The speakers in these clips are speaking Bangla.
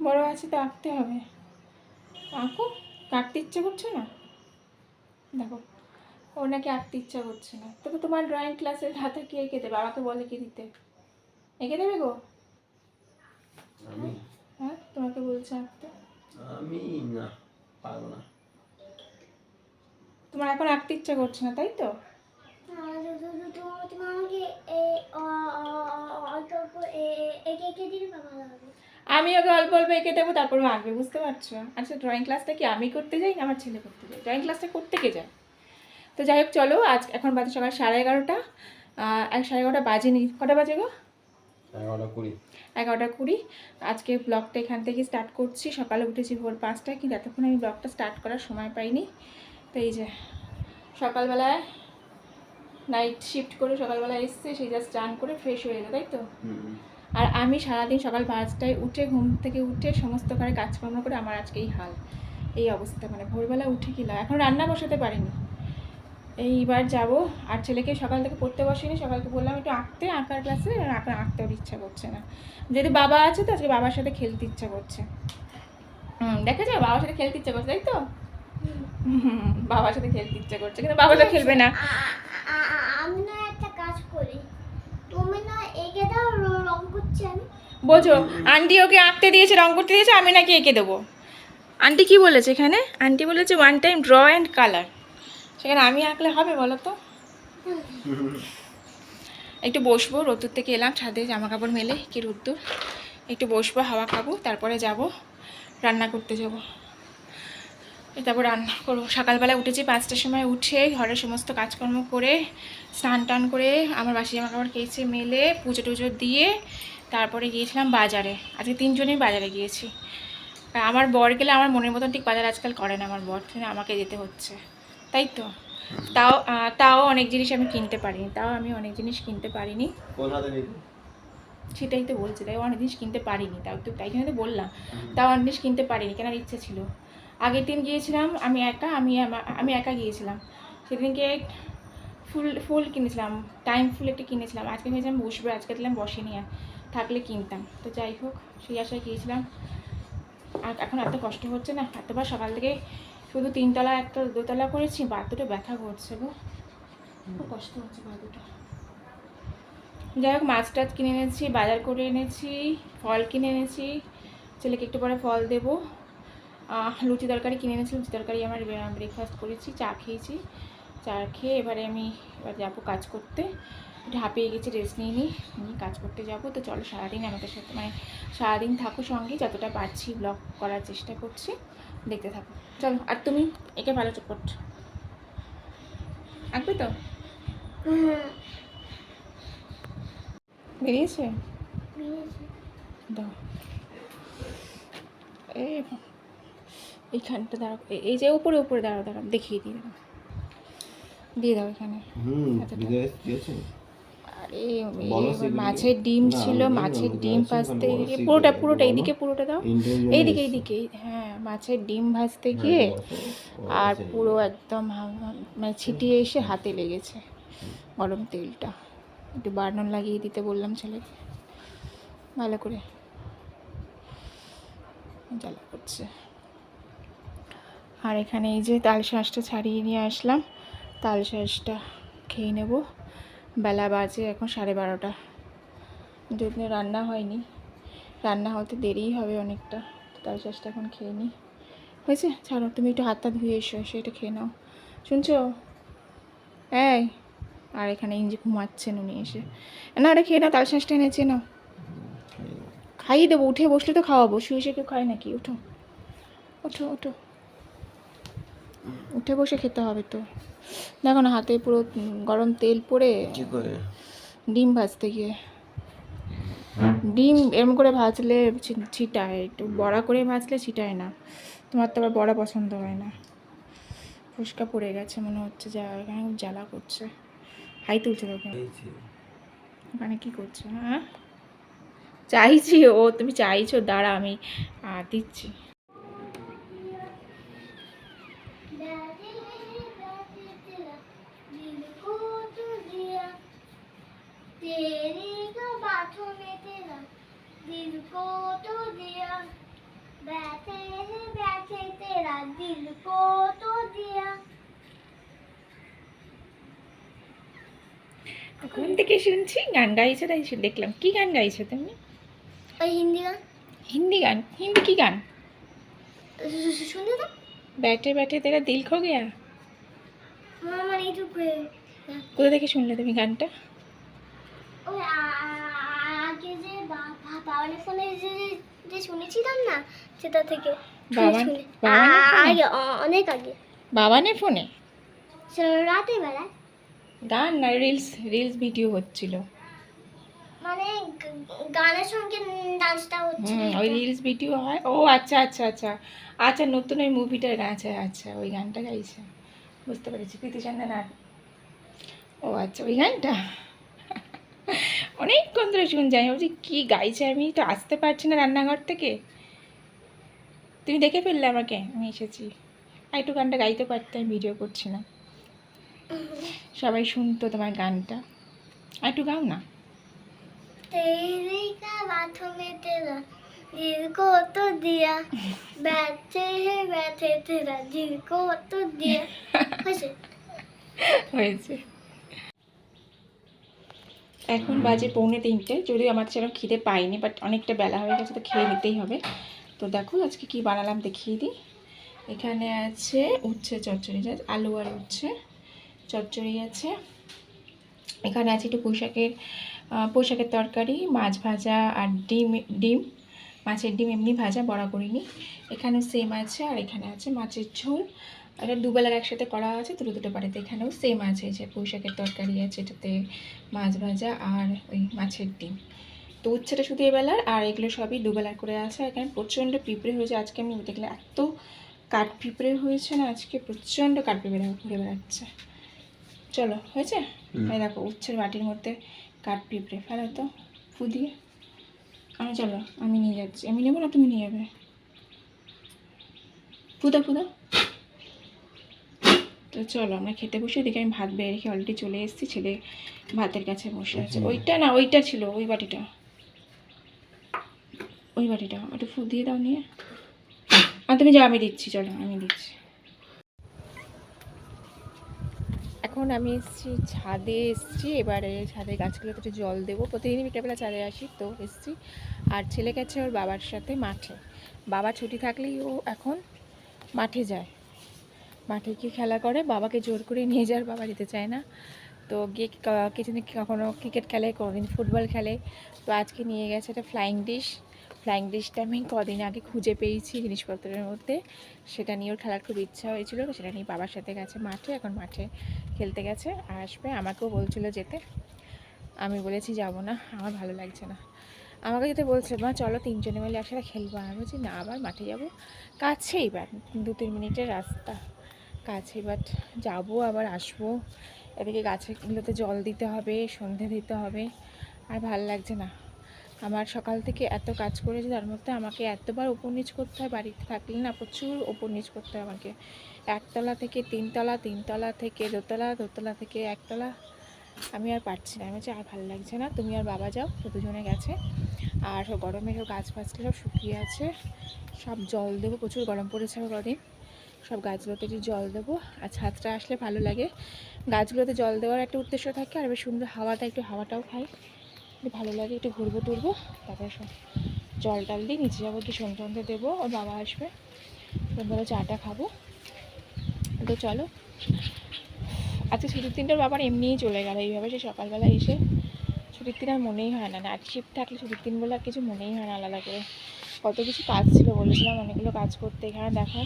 বড় আছে তো আঁকতে হবে আঁকো আঁকতে ইচ্ছে করছে না দেখো ওর নাকি আঁকতে ইচ্ছা করছে না তো তো তোমার ড্রয়িং ক্লাসের হাতে কে এঁকে দেবে বাবাকে বলে কে দিতে এঁকে দেবে গো আমি হ্যাঁ তোমাকে বলছে আঁকতে আমি না পারব না তোমার এখন আঁকতে ইচ্ছা করছে না তাই তো আমাকে অল্প অল্প একে একে দিলে ভালো হবে আমি ওকে অল্প অল্প এঁকে দেবো তারপর ও আঁকবে বুঝতে পারছ? আচ্ছা ড্রয়িং ক্লাসটা কি আমি করতে যাই আমার ছেলে করতে যাই? ড্রয়িং ক্লাসটা করতে কে যায়? তো যাই হোক চলো আজ এখন বাজে সকাল সাড়ে এগারোটা। এক সাড়ে এগারোটা বাজেনি কটা বাজে গো? এগারোটা কুড়ি। এগারোটা কুড়ি। আজকে ব্লগটা এখান থেকে স্টার্ট করছি। সকালে উঠেছি ভোর পাঁচটায় কিন্তু এতক্ষণ আমি ব্লগটা স্টার্ট করার সময় পাইনি। তো এই যে সকালবেলায় নাইট শিফট করে সকালবেলা এসছে সেই জাস্ট স্নান করে ফ্রেশ হয়ে গেলো তাই তো? হুম। আর আমি সারাদিন সকাল পাঁচটায় উঠে ঘুম থেকে উঠে সমস্ত ঘরে কাজকর্ম করে আমার আজকে এই হাল এই অবস্থা। মানে ভোরবেলা উঠে কি লাভ? এখন রান্না বসাতে পারিনি। এইবার যাব। আর ছেলেকে সকাল থেকে পড়তে বসিনি সকালকে বললাম একটু আঁকতে আঁকার ক্লাসে আঁকা আঁকতে ওর ইচ্ছা করছে না। যদি বাবা আছে তো আজকে বাবার সাথে খেলতে ইচ্ছা করছে। হুম দেখা যায় বাবার সাথে খেলতে ইচ্ছা করছে তাই তো? বাবার সাথে খেলতে ইচ্ছা করছে কিন্তু বাবা তো খেলবে না। আ- আ- আ- আমি না একটা কাজ করি। বোঝো, আন্টি ওকে আঁকতে দিয়েছে, রং করতে দিয়েছে, আমি নাকি এঁকে দেবো। আন্টি কি বলেছে এখানে? আন্টি বলেছে one time draw and colour সেখানে আমি আঁকলে হবে বলো তো? একটু বসবো রোদ্দুর থেকে এলাম, ছাদে জামা কাপড় মেলে, কি রোদ্দুর একটু বসবো, হাওয়া খাব, তারপরে যাব, রান্না করতে যাব। তারপর রান্না করব। সকালবেলা উঠেছি পাঁচটার সময় উঠে ঘরের সমস্ত কাজকর্ম করে স্নান টান করে আমার বাসি জামা কাপড় কেচে মেলে পুজো টুজো দিয়ে তারপরে গিয়েছিলাম বাজারে। আজকে তিনজনই বাজারে গিয়েছি। আমার বর গেলে আমার মনের মতন ঠিক বাজার আজকাল করে না আমার বর আমাকে যেতে হচ্ছে। তাই তো? তাও তাও অনেক জিনিস আমি কিনতে পারিনি। তাও আমি অনেক জিনিস কিনতে পারিনি। সেটাই তো বলছি তাই অনেক জিনিস কিনতে পারিনি। তাও তো তাই জন্য তো বললাম। তাও অনেক জিনিস কিনতে পারিনি কেনার ইচ্ছে ছিল। আগের দিন গিয়েছিলাম, আমি একা, আমি আমি একা গিয়েছিলাম। সেদিনকে ফুল ফুল কিনেছিলাম টাইম ফুল একটা কিনেছিলাম। আজকে ভেবেছিলাম বসবে, আজকে দিলাম বসেনি আর, থাকলে কিনতাম। তো যাই হোক, সেই আশায় গিয়েছিলাম। আর এখন এত কষ্ট হচ্ছে না, এতবার সকাল থেকে শুধু তিনতলা, একটা দোতলা করেছি বা দুটো ব্যথা করছে গো। খুব কষ্ট হচ্ছে বা দুটো যাই হোক, মাছ টাছ কিনে এনেছি, বাজার করে এনেছি, ফল কিনে এনেছি, ছেলেকে একটু পরে ফল দেবো। লুচি তরকারি কিনে এনেছি লুচি তরকারি আমার ব্রেকফাস্ট করেছি চা খেয়েছি। চা খেয়ে এবারে আমি এবার যাব কাজ করতে। হাঁপিয়ে গেছি রেস্ট নিয়ে নিই নিয়ে কাজ করতে যাব। তো চলো সারাদিন আমাদের সাথে মানে সারাদিন থাকো সঙ্গে যতটা পারছি ব্লগ করার চেষ্টা করছি দেখতে থাকো। চলো আর তুমি একে ভালো চোপট আঁকবে তো? বেরিয়েছে? দাও। এই এইখানটা দাঁড়াও এই- যে উপরে উপরে দাঁড়াও দাঁড়াও দেখিয়ে দিয়ে দাও। দিয়ে দাও এখানে। আরে। মাছের ডিম ছিল মাছের ডিম ভাজতে গিয়ে পুরোটা পুরোটা এইদিকে পুরোটা দাও। এইদিকে এইদিকে হ্যাঁ মাছের ডিম ভাজতে হ্যাঁ, গিয়ে আর পুরো একদম মানে ছিটিয়ে এসে হাতে লেগেছে গরম তেলটা। একটু বার্নর লাগিয়ে দিতে বললাম ছেলেকে। ভালো করে জ্বালা করছে। আর এখানে এই যে তাল শাঁসটা ছাড়িয়ে নিয়ে আসলাম। তাল শাঁসটা খেয়ে নেব। বেলা বাজে এখন সাড়ে বারোটা। যদি রান্না হয়নি। রান্না হতে দেরিই হবে অনেকটা। তাল শাঁসটা এখন খেয়ে নিই। হয়েছে? ছাড়ো, তুমি একটু হাতটা ধুয়ে এসো, সেটা খেয়ে নাও। শুনছো? এই, আর এখানে ইঞ্জি ঘুমাচ্ছেন উনি এসে। না এটা খেয়ে নাও, তাল শাঁসটা এনেছে, নাও। খাইয়ে দেবো, উঠে বসলে তো খাওয়াবো। শুয়ে শুয়ে কেউ খায় নাকি? ওঠো ওঠো ওঠো উঠে বসে খেতে হবে তো। দেখো না হাতে পুরো গরম তেল পড়ে। ডিম ভাজতে গিয়ে। ডিম এরম করে ভাজলে ছিটায়। একটু বড়া করে ভাজলে ছিটায় না। তোমার তো আবার বড়া পছন্দ হয় না। ফুসকা পড়ে গেছে মনে হচ্ছে যা এখানে খুব জ্বালা করছে। হাই তুলছে তোকে। ওখানে কী করছ হ্যাঁ? চাইছি ও তুমি চাইছো দাঁড়া আমি দিচ্ছি। দিল কো তো দিয়া ঘুম থেকে শুনছি গান গাইছে তাই শু- দেখলাম কি গান গাইছো তুমি ওই হিন্দি গান হিন্দি গান হিন্দি কি গান শু- শুনে তো बैठे बैठे तेरा दिल खो गया আমার ইউটিউব কোথা থেকে শুনলে তুমি গানটা ওই আ- আ- আগে যে বা- বা- বাবানের ফোনে যে যে- যে শুনেছিলাম না সেটা থেকে বাবান- ফোনে? আগে অ- অনেক আগে। বাবানের ফোনে? রাতে বেলায়। গান না রিলস রিলস ভিডিও হচ্ছিল? মানে গ- গানের সঙ্গে ডান্সটা হচ্ছে ওই রিলস ভিডিও হয়। ও আচ্ছা আচ্ছা আচ্ছা। আচ্ছা নতুন ওই মুভিটার গান আছে আচ্ছা ওই গানটা গাইছে। বুঝতে পেরেছি প্রীতি চান্দান আর ও আচ্ছা ওই গানটা? অনেকক্ষণ ধরে শুনছি আমি ভাবছি কী গাইছে আমি? তো আসতে পারছি না রান্নাঘর থেকে। তুমি দেখে ফেললে আমাকে আমি এসেছি আর একটু গানটা গাইতে পারতাম ভিডিও করছি না সবাই শুনতো তোমার গানটা আর একটু গাও না तेरी का बातों में तेरा दिल को तो दिया बैठे हैं बैठे तेरा दिल को तो दिया হয়েছে হয়েছে এখন বাজে পৌনে তিনটে যদিও আমার সেরকম খিদে পাইনি বাট অনেকটা বেলা হয়ে গেছে তো খেয়ে নিতেই হবে তো দেখো আজকে কি বানালাম দেখিয়ে দিই। এখানে আছে উচ্ছে, চচ্চড়ি আলু আর উচ্ছে, চচ্চড়ি আছে। এখানে আছে একটু পোশাকের পোশাকের তরকারি, মাছ ভাজা আর ডিম ডিম, মাছের ডিম এমনি ভাজা, বড়া করিনি। এখানেও সেম আছে আর এখানে আছে মাছের ঝোল। এটা দুবেলার একসাথে করা আছে, দুটো দুটো বাড়িতে এখানেও সেম আছে, যে পুঁইশাকের তরকারি আছে, এটাতে মাছ ভাজা আর ওই মাছের ডিম। তো উচ্ছেটা শুধু এবেলার আর এগুলো সবই দুবেলার করে আছে। আর এখানে প্রচণ্ড পিঁপড়ে হয়েছে। আজকে আমি দেখলাম এত কাঠ পিঁপড়ে হয়েছে না আজকে প্রচণ্ড কাঠ পিঁপড়ে ঘুরে বেড়াচ্ছে। চলো হয়েছে। এই দেখো উচ্ছের বাটির মধ্যে কাঠ পিঁপড়ে। ফেলো তো ফু দিয়ে। আমি চলো আমি নিয়ে যাচ্ছি। আমি নেব না তুমি নিয়ে যাবে। ফুদা ফুদা তো চলো আমরা খেতে বসে দেখি আমি ভাত বেড়ে রেখে অলরেডি চলে এসেছি ছেলে ভাতের কাছে বসে আছে। ওইটা না ওইটা ছিল ওই বাটিটা। ওই বাটিটা, একটু ফু দিয়ে দাও নিয়ে। আর তুমি যা, আমি দিচ্ছি, চলো, আমি দিচ্ছি। এখন আমি এসেছি, ছাদে এসেছি, এবারে ছাদে গাছগুলোতে একটু জল দেবো। প্রতিদিনই বিকেলবেলা ছাদে আসি, তো এসেছি। আর ছেলে গেছে ওর বাবার সাথে মাঠে। বাবা ছুটি থাকলেই ও এখন মাঠে যায়। মাঠে গিয়ে খেলা করে, বাবাকে জোর করে নিয়ে যাওয়ার বাবা যেতে চায় না। তো গিয়ে কিছুদিন কখনো ক্রিকেট খেলে, কোনোদিন ফুটবল খেলে। তো আজকে নিয়ে গেছে একটা ফ্লাইং ডিশ ফ্লাইং ডিশটা আমি কদিন আগে খুঁজে পেয়েছি জিনিসপত্রের মধ্যে। সেটা নিয়ে ওর খেলার খুব ইচ্ছা হয়েছিল, সেটা নিয়ে বাবার সাথে গেছে মাঠে, এখন মাঠে খেলতে গেছে, আর আসবে। আমাকেও বলছিল যেতে। আমি বলেছি, যাব না, আমার ভালো লাগছে না। আমাকে যেতে বলছে, মা, চলো তিনজনে মিলে একসাথে খেলব। আমি বলছি, না, আবার মাঠে যাব? কাছেই বাট দু তিন মিনিটের রাস্তা কাছে বাট যাব, আবার আসব। এদিকে গাছগুলোতে জল দিতে হবে, সন্ধে দিতে হবে, আর ভালো লাগছে না। আমার সকাল থেকে এত কাজ করেছি, তার মধ্যে আমাকে এতবার ওপর নিচ করতে হয়, বাড়িতে থাকলে না প্রচুর ওপর নিচ করতে হয় আমাকে। একতলা থেকে তিনতলা তিনতলা থেকে দোতলা দোতলা থেকে একতলা। আমি আর পারছি না, আমি আর ভালো লাগছে না, তুমি আর বাবা যাও, তো দুজনে গেছে। আর গরমেরও গাছ ফাছগুলো সব শুকিয়ে আছে, সব জল দেবো, প্রচুর গরম পড়েছে কদিন সব গাছগুলোতে একটু জল দেবো, আর ছাদটা আসলে ভালো লাগে। গাছগুলোতে জল দেওয়ার একটা উদ্দেশ্য থাকে, আর বেশ সুন্দর হাওয়াটা, একটু হাওয়াটাও একটু ভালো লাগে একটু ঘুরবো টুরবো, তারপরে জল টাল দিয়ে নিচে যাব, একটু সন্ধে সন্ধে দেবো, ওর বাবা আসবে। সন্ধ্যাবেলা চাটা খাব। তো চলো। আজকে ছুটির দিনটার বাবার এমনিই চলে গেল, এইভাবে সে সকালবেলা এসে ছুটির দিন আর মনেই হয় না। নাইট শিফট থাকলে ছুটির দিন বলে আর কিছু মনেই হয় না আলাদা করে। কত কিছু কাজ ছিল বলেছিলাম, অনেকগুলো কাজ করতে। এখানে দেখো,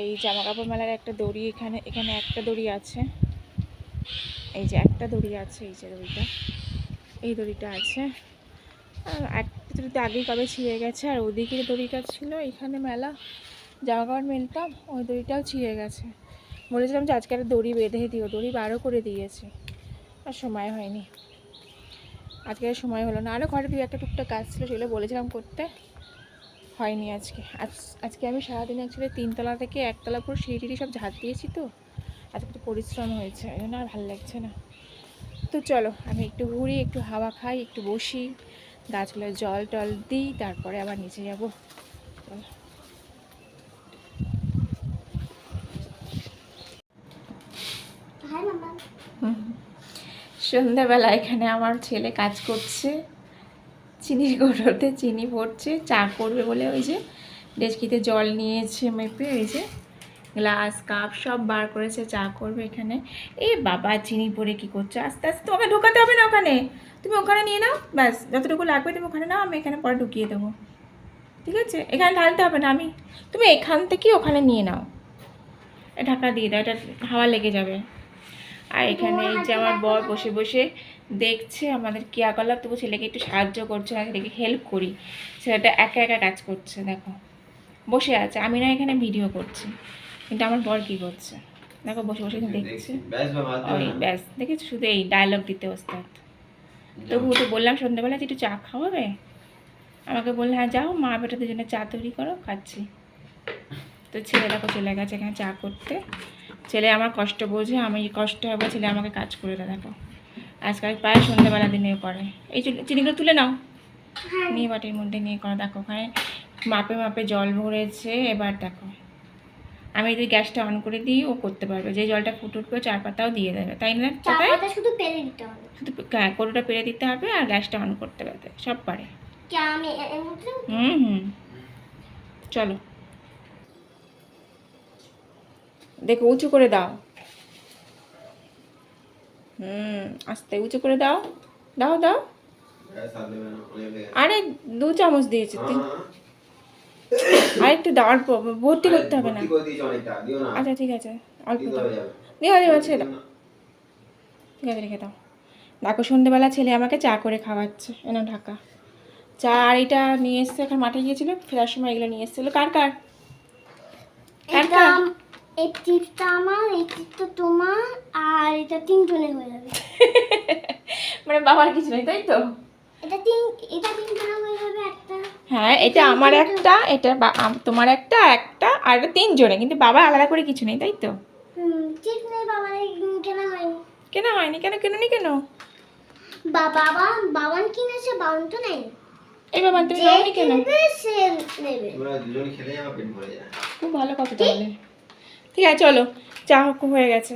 এই জামা কাপড় মেলার একটা দড়ি, এখানে এখানে একটা দড়ি আছে। এই যে একটা দড়ি আছে, এই যে দড়িটা। এই দড়িটা আছে। আর একটা দড়িতে আগেই কবে ছিঁড়ে গেছে, আর ওদিকে দড়িটা ছিল, এখানে মেলা জামা কাপড় মেলতাম, ওই দড়িটাও ছিঁড়ে গেছে। বলেছিলাম যে আজকে একটা দড়ি বেঁধে দিও দড়ি বারো করে দিয়েছে। আর সময় হয়নি। আজকে সময় হলো না। আরও ঘরে দুই একটা টুকটাক কাজ ছিল, সেগুলো বলেছিলাম করতে। হয়নি আজকে। আজ, আজকে আমি সারাদিন অ্যাকচুয়ালি তিনতলা থেকে একতলা পুরো সিঁড়ি সব ঝাঁট দিয়েছি তো। আজকে একটু পরিশ্রম হয়েছে এই জন্য আর ভালো লাগছে না। তো চলো, আমি একটু ঘুরি, একটু হাওয়া খাই, একটু বসি গাছগুলো জল টল দিই, তারপরে আবার নিচে যাব। সন্ধ্যাবেলা এখানে আমার ছেলে কাজ করছে চিনির গোড়তে চিনি পড়ছে চা করবে বলে ওই যে ডেচকিতে জল নিয়েছে মেপে, ওই যে গ্লাস, কাপ সব বার করেছে, চা করবে এখানে। এ বাবা, চিনি পরে কি করছে? আস্তে আস্তে তোমাকে ঢোকাতে হবে না ওখানে। তুমি ওখানে নিয়ে নাও, ব্যাস, যতটুকু লাগবে তুমি ওখানে নাও, আমি এখানে পরে ঢুকিয়ে দেবো। ঠিক আছে? এখানে ঢালতে হবে না আমি। তুমি এখান থেকে ওখানে নিয়ে নাও। ঢাকা দিয়ে দাও, এটা হাওয়া লেগে যাবে। আর এখানে এই যে আমার বর বসে বসে দেখছে আমাদের ক্রিয়াকলাপ তবু ছেলেকে একটু সাহায্য করছে না ছেলেকে হেল্প করি। ছেলেটা একা একা কাজ করছে, দেখো। বসে আছে, আমি না এখানে ভিডিও করছি। কিন্তু আমার বর কি করছে? দেখো বসে বসে দেখছে। ওই ব্যাস। দেখেছ? শুধু এই ডায়লগ দিতে ওস্তাদ। তবু তো বললাম সন্ধ্যাবেলা যে একটু চা খাওয়াবে? আমাকে বললে হ্যাঁ যাও মা বেটা দুজনে চা তৈরি করো খাচ্ছি। তো ছেলে দেখো চলে গেছে এখানে চা করতে। ছেলে আমার কষ্ট বোঝে আমি কষ্ট হবে ছেলে আমাকে কাজ করে দেয় দেখো। আজকাল প্রায় সন্ধ্যাবেলা দিনে করে। এই চিনিগুলো তুলে নাও। হ্যাঁ। নিয়ে বাটির মধ্যে নিয়ে করো দেখো ওখানে মাপে মাপে জল ভরেছে এবার দেখো। আমি যদি গ্যাসটা অন করে দিই ও করতে পারবে। যে জলটা ফুট উঠবে চার পাতাও দিয়ে দেবে তাই না? শুধু পেরে দিতে হবে। শুধু হ্যাঁ, কৌটোটা পেরে দিতে হবে আর গ্যাসটা অন করতে পারবে সব পারে। হুম হুম। চলো। দেখো উঁচু করে দাও। হুম আস্তে উঁচু করে দাও। দাও দাও। আর হয়ে। আরে দু চামচ দিয়েছি। তিন হ্যাঁ, আর একটু দাও আর ভর্তি করতে হবে না। আচ্ছা ঠিক আছে অল্প দাও। দিও দিও ছেড়ে দাও। ঠিক আছে রেখে দাও। দেখো সন্ধেবেলা ছেলে আমাকে চা করে খাওয়াচ্ছে এনে ঢাকা। চা আর এটা নিয়ে এসছে এখন মাঠে গিয়েছিল ফেরার সময় এগুলো নিয়ে এসেছিল। কার কার? কার কার? এই টিপটা আমার এই টিপটা তোমার আর এটা তিনজনের হয়ে যাবে। মানে বাবার কিছু নেই তাই তো? এটা তিন এটা তিনজনের হয়ে যাবে। একটা হ্যাঁ এটা আমার একটা এটা তোমার একটা একটা আর তিনজনে কিন্তু বাবা আলাদা করে কিছু নেই তাই তো? হুম ঠিক নেই বাবার কেনা হয়নি। কেন হয়নি কেন? কেন নি কেন? বা বাবা বাবান কিনেছে বাবান তো নেই। এই বাবা তুমি কেন? সে নেবে। তোমরা দুজনে খেলে আমার পেট ভরে যায়। খুব ভালো কথা তাহলে। ঠিক আছে চলো চা হক হয়ে গেছে।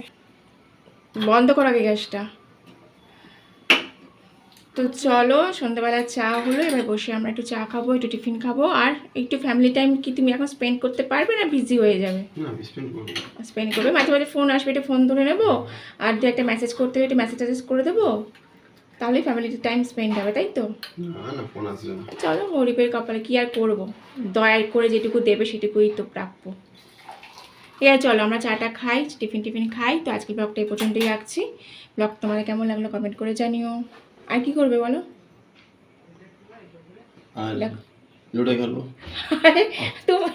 বন্ধ করো আগে গ্যাসটা। তো চলো সন্ধ্যাবেলা চা হলো এবার বসে আমরা একটু চা খাব একটু টিফিন খাব আর একটু ফ্যামিলি টাইম কি তুমি এখন স্পেন্ড করতে পারবে না বিজি হয়ে যাবে। স্পেন্ড করবে মাঝে মাঝে ফোন আসবে একটু ফোন ধরে নেব আর দু একটা মেসেজ করতে হবে একটু মেসেজ টেসেজ করে দেবো তাহলে ফ্যামিলি টাইম স্পেন্ড হবে তাই তো। চলো গরিবের কপালে কি আর করব? দয়া করে যেটুকু দেবে সেটুকুই তো প্রাপ্য। আছে চলো আমরা চাটা খাই টিফিন টিফিন খাই তো আজকে ব্লগটা এই পর্যন্তই রাখছি। ব্লগ তোমাদের কেমন লাগল কমেন্ট করে জানিও। আর কি করবে বলো? আর দেখো। লুডো খেলব। তুমি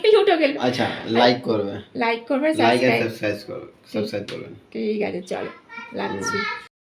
আচ্ছা লাইক করবে। লাইক করবে লাইক সাবস্ক্রাইব সাবস্ক্রাইব করবে সাবস্ক্রাইব ঠিক আছে চলো রাখছি।